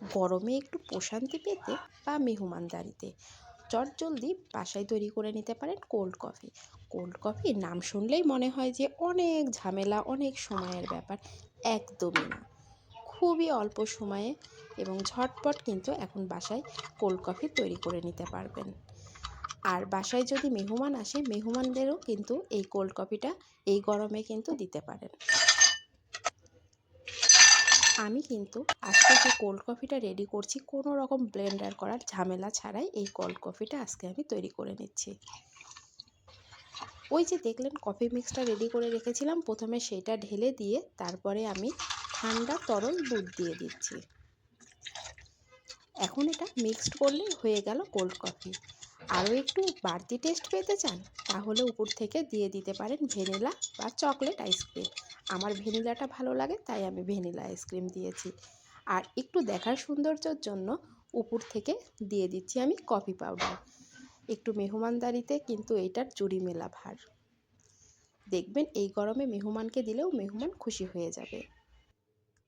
গরমে একটু প্রশান্তি পেতে বা মেহমানদারিতে চটজলদি বাসায় তৈরি করে নিতে পারেন কোল্ড কফি কোল্ড কফি নাম শুনলেই মনে হয় যে অনেক ঝামেলা, অনেক সময়ের ব্যাপার, একদমই না। খুবই অল্প সময়ে এবং ঝটপট কিন্তু এখন বাসায় কোল্ড কফি তৈরি করে নিতে পারবেন। আর বাসায় যদি মেহমান আসে, মেহমানদেরও কিন্তু এই কোল্ড কফিটা এই গরমে কিন্তু দিতে পারেন। আমি কিন্তু আজকে যে কোল্ড কফিটা রেডি করছি, কোনো রকম ব্লেন্ডার করার ঝামেলা ছাড়াই এই কোল্ড কফিটা আজকে আমি তৈরি করে নিচ্ছি। ওই যে দেখলেন কফি মিক্সটা রেডি করে রেখেছিলাম, প্রথমে সেইটা ঢেলে দিয়ে তারপরে আমি ঠান্ডা তরল দুধ দিয়ে দিচ্ছি। এখন এটা মিক্সড করলেই হয়ে গেল কোল্ড কফি আরও একটু বাড়তি টেস্ট পেতে চান, তাহলে উপর থেকে দিয়ে দিতে পারেন ভ্যানিলা বা চকলেট আইসক্রিম আমার ভ্যানিলাটা ভালো লাগে, তাই আমি ভ্যানিলা আইসক্রিম দিয়েছি। আর একটু দেখার সৌন্দর্যের জন্য উপর থেকে দিয়ে দিচ্ছি আমি কফি পাউডার একটু মেহমানদারিতে কিন্তু এইটার জুড়ি মেলা ভার। দেখবেন এই গরমে মেহমানকে দিলেও মেহমান খুশি হয়ে যাবে।